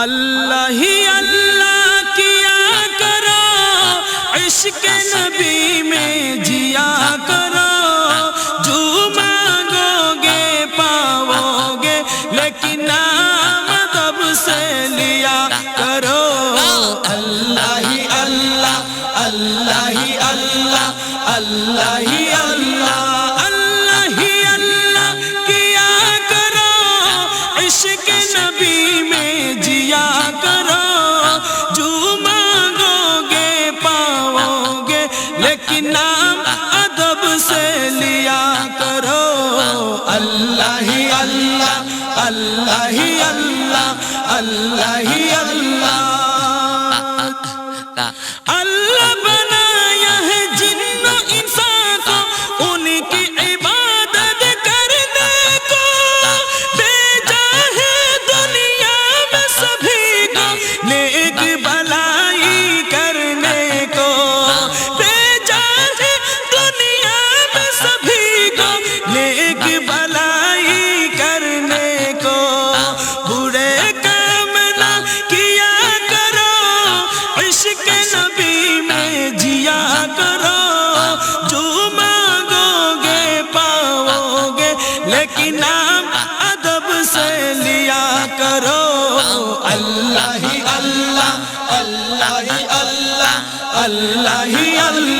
اللہ ہی اللہ کیا کرو، عشق نبی میں جیا کرو۔ جو مانگو گے، پاؤ گے، لیکن Allah আল্লাহি আল্লাহ।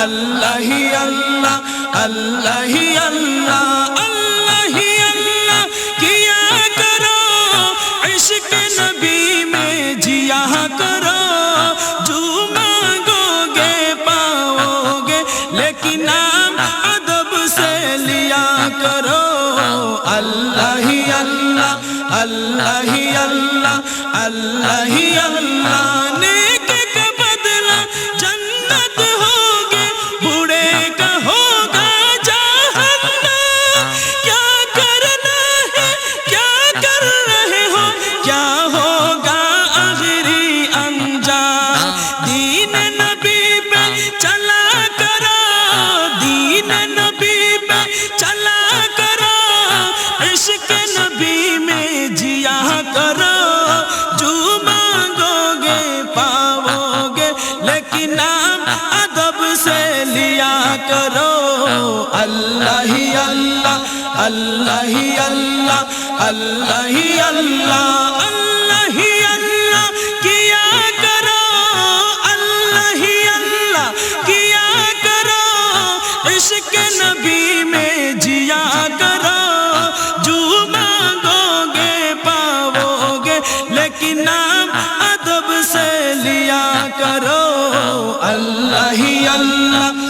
اللہ ہی اللہ اللہ ہی اللہ اللہ ہی اللہ کیا کرو؟ عشق نبی میں جیا کرو، جو مانگو گے پاؤ گے لیکن نام ادب سے لیا کرو۔ اللہ ہی اللہ اللہ ہی اللہ اللہ ہی اللہ اللہ ہی اللہ اللہ ہی اللہ اللہ ہی اللہ اللہ ہی اللہ، کیا کرو، اللہ ہی اللہ، کیا کرو، عشق نبی میں جیا کرو، جو مانگو گے پاؤ گے لیکن نام ادب سے لیا کرو، اللہ ہی اللہ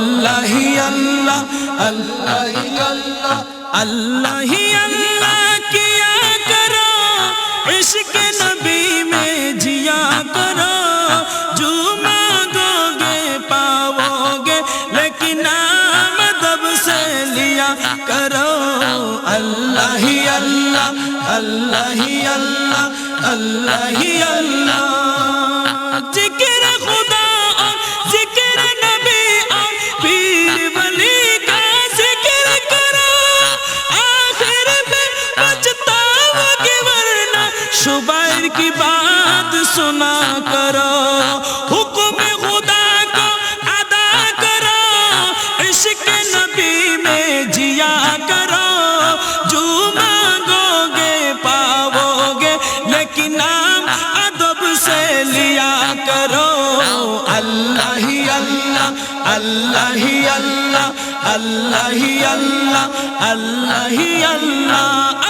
اللہ ہی اللہ اللہ ہی اللہ اللہ اللہ کیا کرو، عشق نبی میں جیا کرو، جو مانگو گے پاؤ گے لیکن مدب سے لیا کرو، اللہ ہی اللہ اللہ ہی اللہ اللہ ہی اللہ۔ شبیر کی بات سنا کرو، حکم خدا کو ادا کرو، عشق نبی میں جیا کرو۔ جو مانگو گے پاؤ گے لیکن نام ادب سے لیا کرو۔ اللہ ہی اللہ اللہ ہی اللہ اللہ ہی اللہ اللہ ہی اللہ اللہ۔